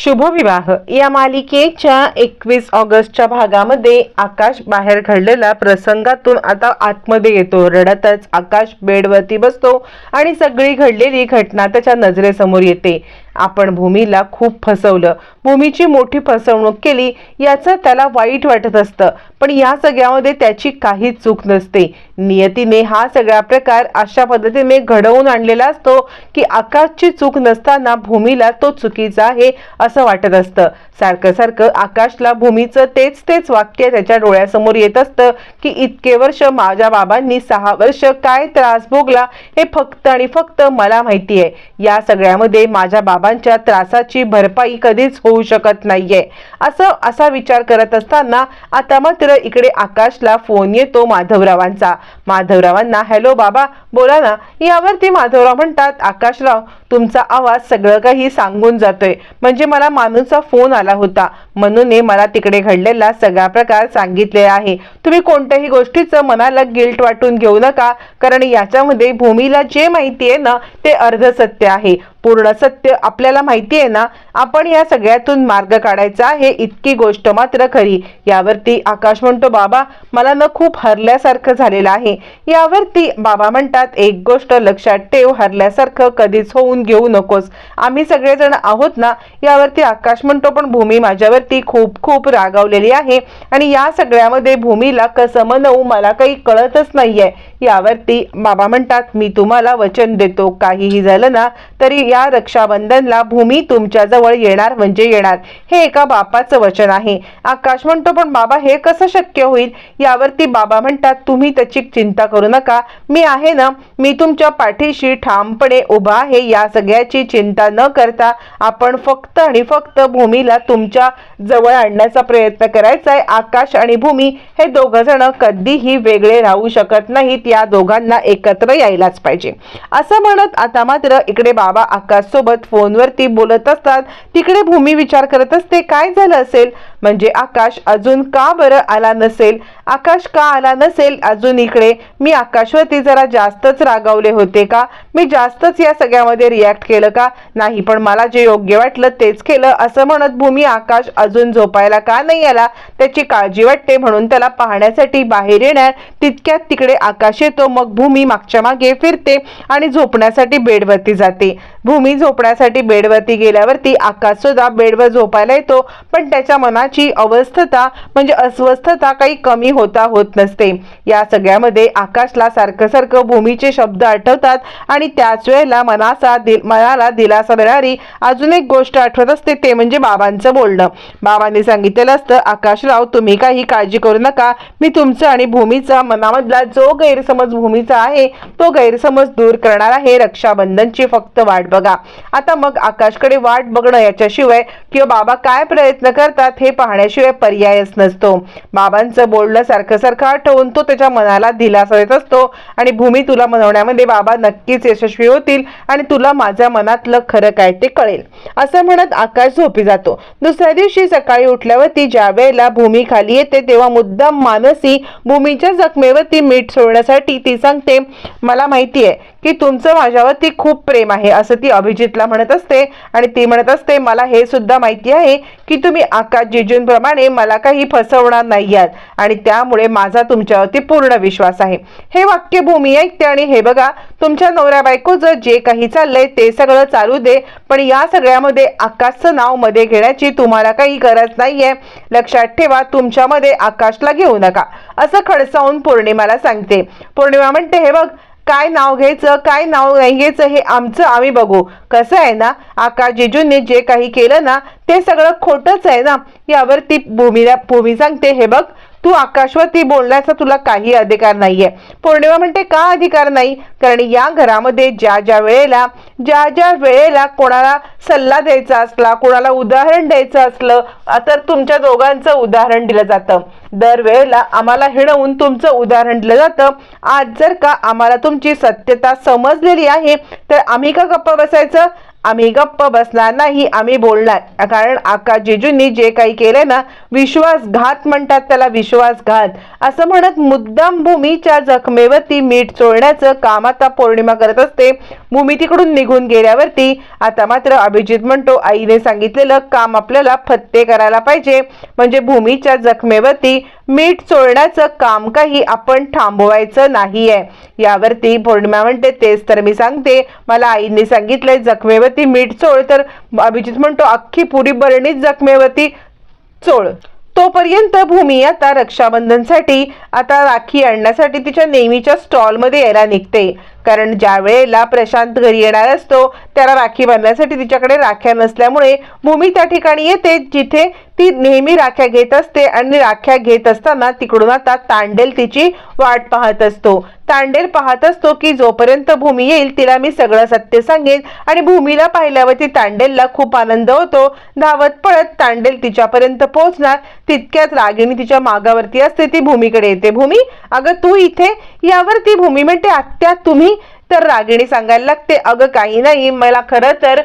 शुभविवाह. या मालिकेच्या एकवीस ऑगस्टच्या भागामध्ये आकाश बाहेर घडलेल्या प्रसंगातून आता आतमध्ये येतो. रडतच आकाश बेडवरती बसतो आणि सगळी घडलेली घटना त्याच्या नजरेसमोर येते. आपण भूमीला खूप फसवलं. भूमीची मोठी फसवणूक केली याचं त्याला वाईट वाटत असतं. पण या सगळ्यामध्ये त्याची काही चूक नसते. नियतीने हा सगळा प्रकार अशा पद्धतीने घडवून आणलेला असतो की आकाशची चूक नसताना भूमीला तो चुकीचा आहे असं वाटत असतं. सारखं सारखं आकाशला भूमीचं तेच तेच वाक्य त्याच्या डोळ्यासमोर येत असतं की इतके वर्ष माझ्या बाबांनी सहा वर्ष काय त्रास भोगला हे फक्त आणि फक्त मला माहिती आहे. या सगळ्यामध्ये माझ्या बाबांच्या त्रासाची भरपाई कधीच होऊ शकत नाहीये. असं असा विचार करत असताना आता मात्र इकडे आकाशला फोन येतो माधवरावांचा. माधवरावांना हॅलो बाबा बोला ना. यावरती माधवराव म्हणतात आकाशराव तुमचा आवाज सगळं काही सांगून जातोय. म्हणजे मला मानूचा फोन आला होता. म्हणून मला तिकडे घडलेला सगळा प्रकार सांगितलेला आहे. तुम्ही कोणत्याही गोष्टीचं मनाला गिल्ट वाटून घेऊ नका. कारण याच्यामध्ये भूमीला जे माहिती आहे ना ते अर्ध सत्य आहे. पूर्ण सत्य आपल्याला माहिती आहे ना आपण या सगळ्यातून मार्ग काढायचा आहे इतकी गोष्ट मात्र खरी. यावरती आकाश म्हणतो बाबा मला न खूप हरल्यासारखं झालेलं आहे. यावरती बाबा म्हणतात एक गोष्ट लक्षात ठेव हरल्यासारखं कधीच होऊन घेऊ नकोस. आम्ही सगळेजण आहोत ना. यावरती आकाश म्हणतो पण भूमी माझ्यावरती खूप खूप रागावलेली आहे आणि या सगळ्यामध्ये भूमीला कसं मनवू मला काही कळतच नाहीये. यावरती बाबा म्हणतात मी तुम्हाला वचन देतो काहीही झालं ना तरी या रक्षाबंधनला भूमी तुमच्याजवळ येणार म्हणजे येणार. हे एका बापाचं वचन आहे. आकाश म्हणतो पण बाबा हे कसं शक्य होईल? यावरती बाबा म्हणतात तुम्ही त्याची चिंता करू नका. मी आहे ना मी तुमच्या पाठीशी ठामपणे उभा आहे. या सगळ्याची चिंता न करता आपण फक्त आणि फक्त भूमीला तुमच्या जवळ आणण्याचा प्रयत्न करायचा आहे. आकाश आणि भूमी हे दोघ जण कधीही वेगळे राहू शकत नाहीत. या दोघांना एकत्र यायलाच पाहिजे. असं म्हणत आता मात्र इकडे बाबा आकाश सोबत फोनवरती बोलत असतात. तिकडे भूमी विचार करत असते काय झालं असेल? म्हणजे आकाश अजून का बरं आला नसेल? आकाश का आला नसेल? अजून इकडे मी आकाशवरती जरा जास्तच रागावले होते का? मी जास्तच या सगळ्यामध्ये रिॲक्ट केलं का? नाही पण मला जे योग्य वाटलं तेच केलं. असं म्हणत भूमी आकाश अजून झोपायला का नाही आला? त्याची काळजी वाटते म्हणून त्याला पाहण्यासाठी बाहेर येणार. तितक्यात तिकडे आकाश येतो मग भूमी मागच्या मागे फिरते आणि झोपण्यासाठी बेडवरती जाते. भूमी झोपण्यासाठी बेडवरती गेल्यावरती आकाश सुद्धा बेडवर झोपायला येतो. पण त्याच्या मनाची अवस्थता म्हणजे अस्वस्थता काही कमी होता होत नसते. या सगळ्यामध्ये आकाशला सारखं सारखं भूमीचे शब्द आठवतात आणि त्याच वेळेला मनाचा दिल मनाला दिलासा देणारी अजून एक गोष्ट आठवत असते ते म्हणजे बाबांचं बोलणं. बाबांनी सांगितलेलं असतं आकाशराव तुम्ही काही काळजी करू नका. मी तुमचं आणि भूमीचा मनामधला जो गैरसमज भूमीचा आहे तो गैरसमज दूर करणार आहे. रक्षाबंधनची फक्त वाट बघा. आता मग आकाशकडे वाट बघणं याच्याशिवाय किंवा बाबा काय प्रयत्न करतात हे पाहण्याशिवाय पर्यायच नसतो. बाबांचं बोलणं सारखं सारखं आठवून तो त्याच्या मनाला दिलासा देत असतो आणि भूमी तुला मनवण्यामध्ये बाबा नक्कीच यशस्वी होतील आणि तुला माझ्या मनातलं खरं काय ते कळेल. असं म्हणत आकाश झोपी जातो. दुसऱ्या दिवशी सकाळी उठल्यावरती ज्या वेळेला भूमी खाली येते तेव्हा मुद्दाम मानसी भूमीच्या जखमेवरती मीठ सोडण्यासाठी ती सांगते मला माहिती आहे की तुमचं माझ्यावरती खूप प्रेम आहे असं ती अभिजितला म्हणत असते. आणि ती म्हणत असते मला हे सुद्धा माहिती आहे की तुम्ही आकाश जिजूंप्रमाणे मला काही फसवणार नाही आहात. आणि त्यामुळे माझा तुमच्यावरती पूर्ण विश्वास आहे. हे वाक्य भूमी ऐकते आणि हे बघा तुमच्या नवऱ्या बायकोचं जे काही चाललंय ते सगळं चालू दे पण या सगळ्यामध्ये आकाशचं नावमध्ये घेण्याची तुम्हाला काही गरज नाहीये. लक्षात ठेवा तुमच्यामध्ये आकाशला घेऊ नका. असं खडसावून पौर्णिमाला सांगते. पौर्णिमा म्हणते हे बघ काय नाव घ्यायचं काय नाव नाही घ्यायचं हे आमचं आम्ही बघू. कसं आहे ना आकाश जेजूंनी जे काही केलं ना ते सगळं खोटंच आहे ना. यावरती भूमीला भूमी सांगते हे बघ. तू आकाशवरती बोलण्याचा तुला काही अधिकार नाहीये. पौर्णिमा म्हणते का अधिकार नाही? कारण या घरामध्ये ज्या ज्या वेळेला ज्या ज्या वेळेला कोणाला सल्ला द्यायचा असला कोणाला उदाहरण द्यायचं असलं तर तुमच्या दोघांचं उदाहरण दिलं जातं. दरवेळेला आम्हाला हिणवून तुमचं उदाहरण दिलं जातं. आज जर का आम्हाला तुमची सत्यता समजलेली आहे तर आम्ही का गप्पा बसायचं? आम्ही गप्प बसणार नाही आम्ही बोलणार. कारण आका जेजूंनी जे काही केले ना विश्वासघात म्हणतात त्याला विश्वासघात. असं म्हणत मुद्दाम भूमीच्या जखमेवरती मीठ चोळण्याचं काम आता पौर्णिमा करत असते. भूमी तिकडून निघून गेल्यावरती आता मात्र अभिजित म्हणतो आईने सांगितलेलं काम आपल्याला फत्ते करायला पाहिजे. म्हणजे भूमीच्या जखमेवरती मीठ चोळण्याचं काम काही आपण थांबवायचं नाही आहे यावरती पौर्णिमा म्हणते तेच तर मी सांगते. मला आईने सांगितलंय जखमेवरती मीठ चोळ. तर अभिजित म्हणतो अख्खी पुरी बरणीच जखमेवरती चोळ. तोपर्यंत भूमी आता रक्षाबंधनसाठी आता राखी आणण्यासाठी तिच्या नेहमीच्या स्टॉलमध्ये यायला निघते. कारण ज्या वेळेला प्रशांत घरी येणार असतो त्याला राखी बांधण्यासाठी तिच्याकडे राख्या नसल्यामुळे भूमी त्या ठिकाणी येते जिथे ती नेहमी राख्या घेत असते आणि राख्या घेत असताना तिकडून आता तांडेल तिची वाट पाहत असतो. तांडेल पाहत असतो की जोपर्यंत भूमी येईल तिला मी सगळं सत्य सांगेन आणि भूमीला पाहिल्यावरती तांडेलला खूप आनंद होतो. धावत पळत तांडेल तिच्यापर्यंत पोहोचणार. तितक्यात रागिणी तिच्या मागावरती असते ती भूमीकडे येते. भूमी अगं तू इथे? यावरती भूमी म्हणते आत्या तुम्ही तर रागिणी सांगायला लागते अगं काही नाही मला खरं तर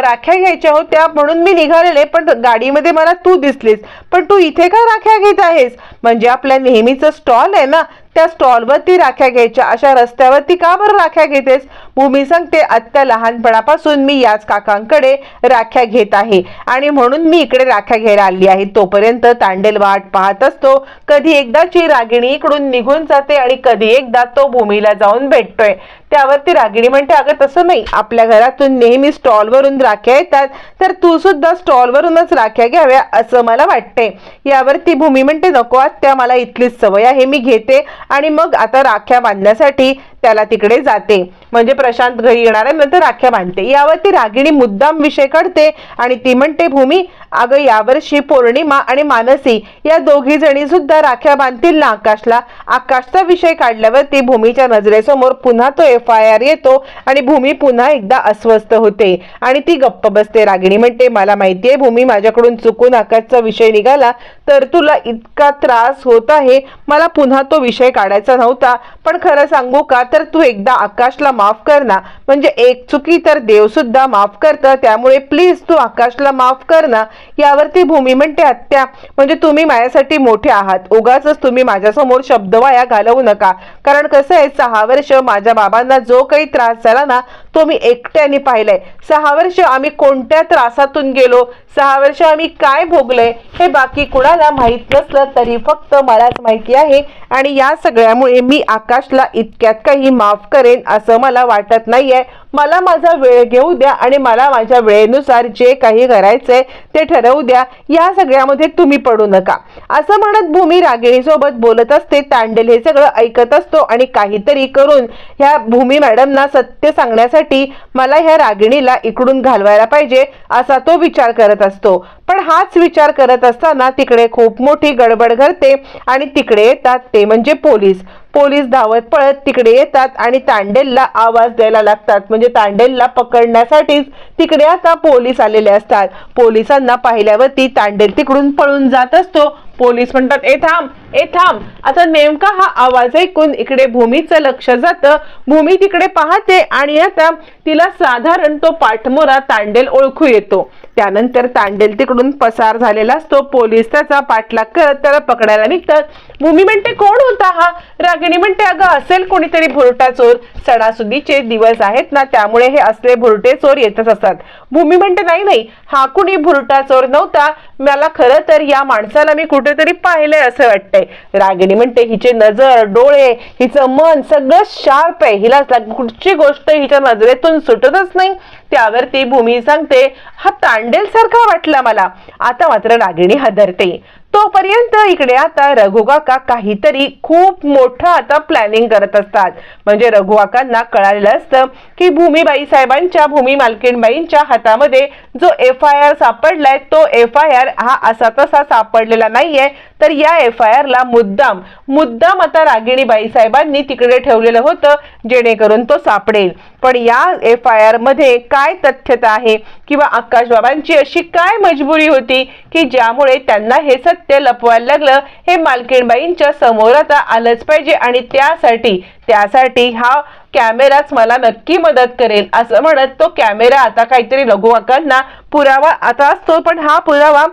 राख्या घ्यायच्या होत्या म्हणून मी निघालेले पण गाडीमध्ये मला तू दिसलीस पण तू इथे का राख्या घेत आहेस? म्हणजे आपल्या नेहमीचं स्टॉल आहे ना त्या स्टॉलवरती राख्या घ्यायच्या. अशा रस्त्यावरती का बरं राख्या घेतेस? भूमी सांगते आत्ता लहानपणापासून मी याच काकांकडे राख्या घेत आहे. आणि म्हणून मी इकडे राख्या घ्यायला आली आहे. तोपर्यंत तांडेल वाट पाहत असतो. कधी एकदाची रागिणी इकडून निघून जाते आणि कधी एकदा तो भूमीला जाऊन भेटतोय. त्यावरती रागिणी म्हणते अगं तसं नाही. आपल्या घरातून नेहमी स्टॉलवरून राख्या येतात. तर तू सुद्धा स्टॉलवरूनच राख्या घ्याव्या असं मला वाटते. यावरती भूमी म्हणते नको आत्या मला इथलीच सवय आहे. मी घेते. आणि मग आता राख्या बांधण्यासाठी त्याला तिकडे जाते. म्हणजे प्रशांत घरी येणार आहे नंतर राख्या बांधते. यावरती रागिणी मुद्दाम विषय काढते आणि ती म्हणते भूमी अगं यावर्षी पौर्णिमा आणि मानसी या दोघी जणी सुद्धा राख्या बांधतील ना आकाशला? आकाशचा विषय काढल्यावर ती भूमीच्या नजरेसमोर पुन्हा तो एफ आय आर येतो आणि भूमी पुन्हा एकदा अस्वस्थ होते आणि ती गप्प बसते. रागिणी म्हणते मला माहितीये भूमी माझ्याकडून चुकून आकाशचा विषय निघाला तर तुला इतका त्रास होत आहे. मला पुन्हा तो विषय काढायचा नव्हता. पण खरं सांगू का तर तू एकदा आकाशला माफ कर ना. म्हणजे एक चुकी तर देव सुद्धा माफ करतं. त्यामुळे प्लीज तू आकाशला माफ कर ना. यावरती भूमी म्हणते आत्या म्हणजे तुम्ही माझ्यासाठी मोठे आहात. उगाच तुम्ही माझ्यासमोर शब्द वाया घालवू नका. कारण कसं आहे सहा वर्ष माझ्या बाबांना जो काही त्रास झाला ना तो मी एकट्याने पाहिलाय. सहा वर्ष आम्ही कोणत्या त्रासातून गेलो? सहा वर्ष आम्ही काय भोगलंय? हे बाकी कुणाला माहीत नसलं तरी फक्त मलाच माहिती आहे. आणि या सगळ्यामुळे मी आकाशला इतक्यात काही माफ करेन असं मला वाटत नाहीये. मला माझा वेळ घेऊ द्या आणि मला माझ्या वेळेनुसार जे काही करायचंय ते ठरवू द्या. या सगळ्यामध्ये तुम्ही पडू नका. असं म्हणत भूमी रागिणीसोबत बोलत असते. तांडेल हे सगळं ऐकत असतो आणि काहीतरी करून ह्या भूमी मॅडमना सत्य सांगण्यासाठी मला ह्या रागिणीला इकडून घालवायला पाहिजे असा तो विचार करत असतो. पण हाच विचार करत असताना तिकडे खूप मोठी गडबड घडते आणि तिकडे येतात ते म्हणजे पोलीस. पोलीस धावत पळत तिकडे येतात आणि तांडेलला आवाज द्यायला लागतात. म्हणजे तांडेलला पकडण्यासाठीच तिकडे आता पोलीस आलेले असतात. पोलिसांना पाहिल्यावरती तांडेल तिकडून पळून जात असतो. पोलीस म्हणतात ए थांब ए थांब. आता नेमका हा आवाज ऐकून इकडे भूमीचं लक्ष जातं. भूमी तिकडे पाहते आणि आता तिला साधारण तो पाठमोरा तांडेल ओळखू येतो. त्यानंतर तांडेल तिकडून पसार झालेला असतो. पोलीस त्याचा पाठलाग करत त्याला पकडायला निघतात. भूमी म्हणते कोण होता हा? रागिणी म्हणते अगं असेल कोणीतरी भुरटा चोर. सणासुदीचे दिवस आहेत ना त्यामुळे हे असले भुरटे चोर येतच असतात. भूमी म्हणते नाही नाही हा कुणी भुरटा चोर नव्हता. मला खरं तर या माणसाला मी कुठेतरी पाहिलंय असं वाटतंय. रागिणी म्हणते हिचे नजर डोळे हिचं मन सगळं शार्प आहे. हिला कुठची गोष्ट हिच्या नजरेतून सुटतच नाही. त्यावर ती भूमी सांगते हा तांडेल सारखा वाटला मला. आता मात्र रागिणी हादरते. तोपर्यंत इकडे आता रघुकाका काहीतरी खूप मोठं आता प्लॅनिंग करत असतात. म्हणजे रघुकाकांना कळालेलं असतं की भूमीबाई साहेबांच्या भूमी मालकीणबाईंच्या हातामध्ये जो एफ आय आर सापडलाय तो एफ आय आर हा असा तसा सापडलेला नाहीये. तर या एफ आय आरला मुद्दाम मुद्दाम आता रागिणीबाई साहेबांनी तिकडे ठेवलेलं होतं जेणेकरून तो सापडेल. पण या एफ आय आरमध्ये काय तथ्यता आहे? किंवा आकाशबाबांची अशी काय मजबुरी होती की ज्यामुळे त्यांना हे सत्य लपवायला लागलं. हे मालकीणबाईंच्या समोर आता आलंच पाहिजे आणि त्यासाठी त्यासाठी हा कॅमेराच मला नक्की मदत करेल. असं म्हणत तो कॅमेरा आता काहीतरी रघुवाकांना पुरावा आता असतो पण हा पुरावा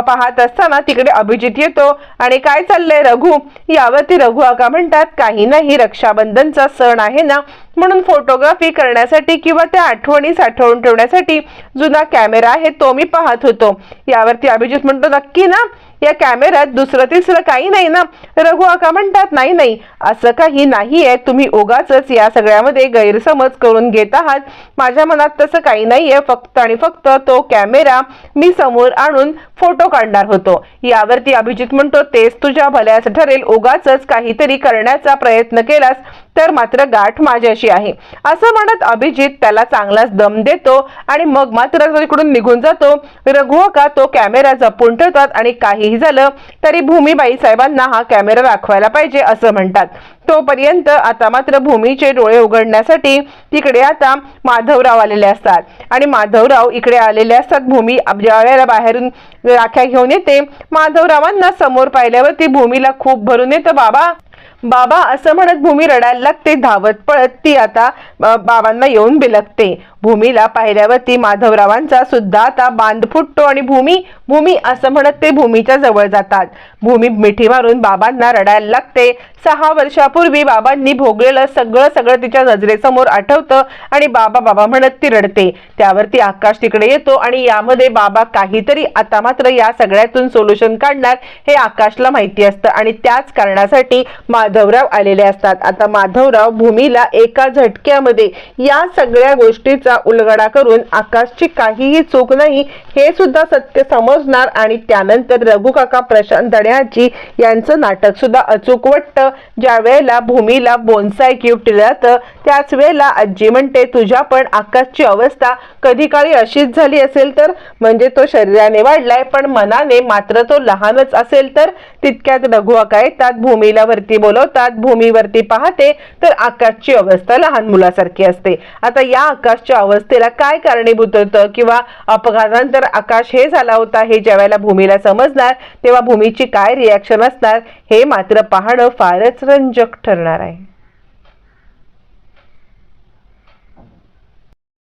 पाहत असताना तिकडे अभिजित येतो. आणि काय चाललंय रघु? यावरती रघु आका म्हणतात काही नाही रक्षाबंधनचा सण आहे ना. म्हणून फोटोग्राफी करण्यासाठी किंवा त्या आठवणी साठवून ठेवण्यासाठी जुना कॅमेरा आहे तो मी पाहत होतो. यावरती अभिजित म्हणतो नक्की ना? या कॅमेऱ्यात दुसरं तिसरं काही नाही ना? रघु आका म्हणतात नाही नाही. असं काही नाही आहे तुम्ही उगाच या सगळ्यामध्ये गैरसमज करून घेत आहात. माझ्या मनात तसं काही नाहीये. फक्त आणि फक्त तो कॅमेरा मी समोर आणून फोटो काढणार होतो. यावरती अभिजित म्हणतो तेच तुझ्या भल्याचं ठरेल. उगाच काहीतरी करण्याचा प्रयत्न केलास. तर मात्र गाठ माझ्याशी आहे. असं म्हणत अभिजित त्याला चांगलाच दम देतो आणि मग मात्र तिकडून निघून जातो. रघु का तो कॅमेरा जपून ठेवतात आणि काहीही झालं तरी भूमीबाई साहेबांना हा कॅमेरा दाखवायला पाहिजे असं म्हणतात. तोपर्यंत आता मात्र भूमीचे डोळे उघडण्यासाठी तिकडे आता माधवराव आलेले असतात. आणि माधवराव इकडे आलेले असतात. भूमी ज्या वेळेला बाहेरून राख्या घेऊन येते. माधवरावांना समोर पाहिल्यावरती भूमीला खूप भरून येतं. बाबा बाबा असं म्हणत भूमी रडायला लागते. धावत पळत ती आता बाबांना येऊन बिलकते भूमीला पाहिल्यावरती माधवरावांचा सुद्धा आता बांध फुटतो आणि भूमी भूमी असं म्हणत ते भूमीच्या जवळ जातात. भूमी मिठी मारून बाबांना रडायला लागते. सहा वर्षापूर्वी बाबांनी भोगलेलं सगळं सगळं तिच्या नजरेसमोर आठवतं आणि बाबा बाबा म्हणत ती रडते. त्यावरती आकाश तिकडे येतो आणि यामध्ये बाबा काहीतरी आता मात्र या सगळ्यातून सोल्युशन काढणार हे आकाशला माहिती असतं आणि त्याच कारणासाठी माधवराव आलेले असतात. आता माधवराव भूमीला एका झटक्यामध्ये या सगळ्या गोष्टीचा उलगडा करून आकाशची काहीही चूक नाही हे सुद्धा सत्य समजणार आणि त्यानंतर रघुकाका प्रशांत दण्याची यांचं नाटक सुद्धा अचूक वाटतं. ज्या वेळेला भूमीला बोनसाय गिफ्ट जातं त्याच वेळेला आजी म्हणते तुझ्या पण आकाशची अवस्था कधी काळी अशीच झाली असेल तर? म्हणजे तो शरीराने वाढलाय पण मनाने मात्र तो लहानच असेल तर? तितक्यात रघु येतात भूमीला वरती बोलवतात. भूमीवरती पाहते तर आकाशची अवस्था लहान मुलासारखी असते. आता या आकाशच्या अवस्थेला काय कारणीभूत होतं किंवा अपघातानंतर आकाश हे झाला होता हे ज्या वेळेला भूमीला समजणार तेव्हा भूमीची काय रिॲक्शन असणार हे मात्र पाहणं फारच रंजक ठरणार आहे.